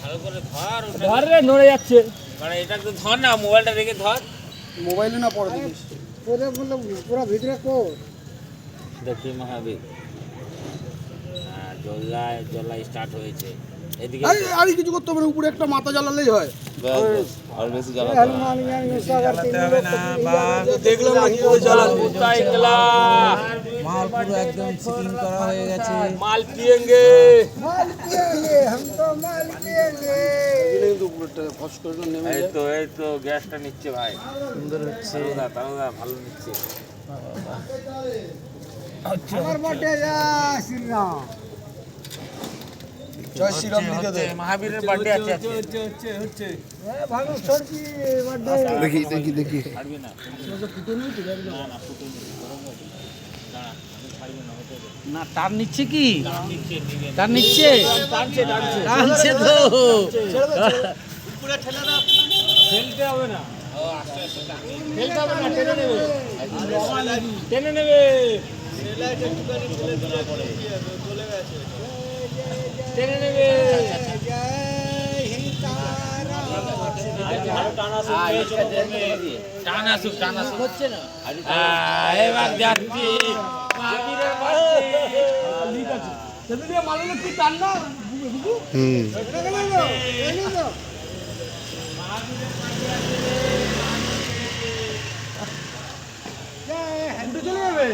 ভালো করে ধর ধর রে নড়ে যাচ্ছে। মানে এটা তো ধর না মোবাইলটা রেখে ধর। মোবাইলে না পড়ে দিস পুরো ভিতরে কো দেখি মহাবীর। জল্লায় জল্লা স্টার্ট হয়েছে। কিছু করতে হবে না উপরে একটা মাথা জ্বালালেই হয়। বেশি জ্বালাতে হবে। না দেখলাম না মাল পুরো একদম হয়ে গেছে। মাল করে নেমে তো এই তো গ্যাসটা নিচ্ছে ভাই। সুন্দর হচ্ছে। ভালো নিচ্ছে। আচ্ছা আমার বটে যা শ্রীরাম। জয় শ্রীরাম লিখে দে। মহাবীরের বার্থডে আছে আজকে এ ভালো সরকি বটে দেখি দেখি দেখি। ছাড়বি না। না না বরং দাঁড়া আমি ছাড়বি না হতে দে। না টান নিচ্ছে কি টান নিচ্ছে টানছে তো ফেলতে হবে না। ফেলতে হবে না টেনে নেবে। টেনে নেবে। টেনে নেবে টান আসুক টান আসুক হচ্ছে না এবার যাচ্ছি মালানো কি টান না জয় চলে যাবে